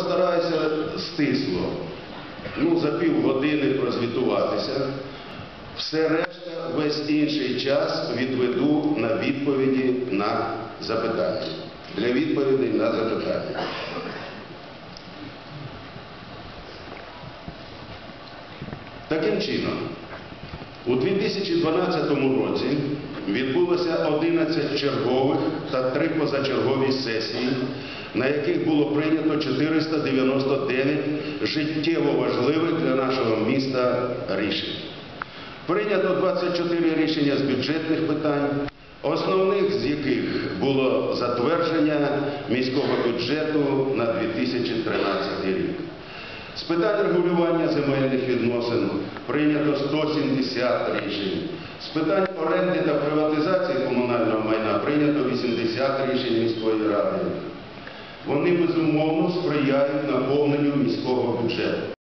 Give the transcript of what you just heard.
Стараюся стисло. Ну, за півгодини прозвітуватися. Все решта, весь інший час відведу на відповіді на запитання. Для відповідей на запитання. Таким чином, у 2012 році відбулося 11 чергових та 3 позачергові сесії, на яких було прийнято 499 життєво важливих для нашого міста рішень. Прийнято 24 рішення з бюджетних питань, основних з яких було затвердження міського бюджету на 2013 рік. З питань регулювання земельних відносин прийнято 170 рішень. З питань оренди та приватизації комунального майна прийнято 80 рішень міської ради. Вони безумовно сприяють наповненню міського бюджету.